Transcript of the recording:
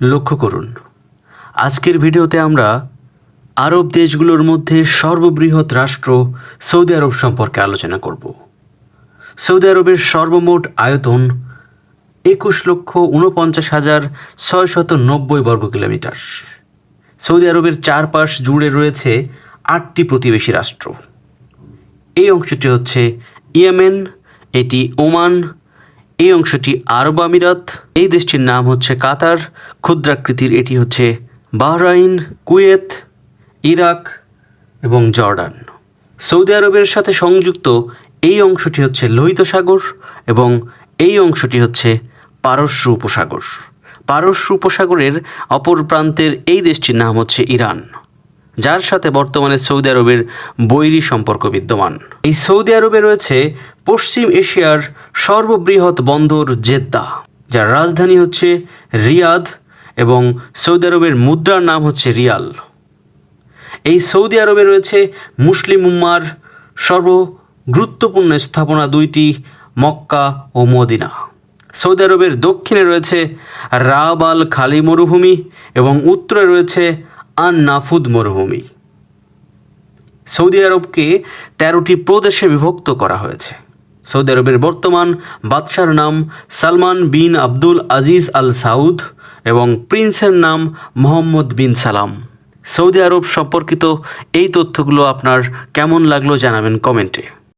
লক্ষ্য করুন। আজকের ভিডিওতে আমরা আরব দেশগুলোর মধ্যে সর্ববৃহৎ রাষ্ট্র সৌদি আরব সম্পর্কে আলোচনা করব। সৌদি আরবের সর্বমোট আয়তন একুশ লক্ষ উনপঞ্চাশ হাজার ছয়শত নব্বই বর্গ কিলোমিটার। সৌদি আরবের চারপাশ জুড়ে রয়েছে আটটি প্রতিবেশী রাষ্ট্র। এই অংশটি হচ্ছে ইয়েমেন, এটি ওমান এই অংশটি আরব আমিরাত, এই দেশটির নাম হচ্ছে কাতার, ক্ষুদ্রাকৃতির এটি হচ্ছে বাহরাইন, কুয়েত, ইরাক এবং জর্ডান। সৌদি আরবের সাথে সংযুক্ত এই অংশটি হচ্ছে লোহিত সাগর এবং এই অংশটি হচ্ছে পারস্য উপসাগর। পারস্য উপসাগরের অপর প্রান্তের এই দেশটির নাম হচ্ছে ইরান। যার সাথে বর্তমানে সৌদি আরবের বৈরী সম্পর্ক বিদ্যমান। এই সৌদি আরবে রয়েছে পশ্চিম এশিয়ার সর্ববৃহৎ বন্দর জেদ্দা, যার রাজধানী হচ্ছে রিয়াদ এবং সৌদি আরবের মুদ্রার নাম হচ্ছে রিয়াল। এই সৌদি আরবে রয়েছে মুসলিম উম্মার সর্ব গুরুত্বপূর্ণ স্থাপনা দুইটি, মক্কা ও মদিনা। সৌদি আরবের দক্ষিণে রয়েছে রাব আল খালি মরুভূমি এবং উত্তরে রয়েছে আন নাফুদ মরুভূমি। সৌদি আরবকে তেরোটি প্রদেশে বিভক্ত করা হয়েছে। সৌদি আরবের বর্তমান বাদশার নাম সালমান বিন আব্দুল আজিজ আল সাউদ এবং প্রিন্সের নাম মোহাম্মদ বিন সালাম। সৌদি আরব সম্পর্কিত এই তথ্যগুলো আপনার কেমন লাগল জানাবেন কমেন্টে।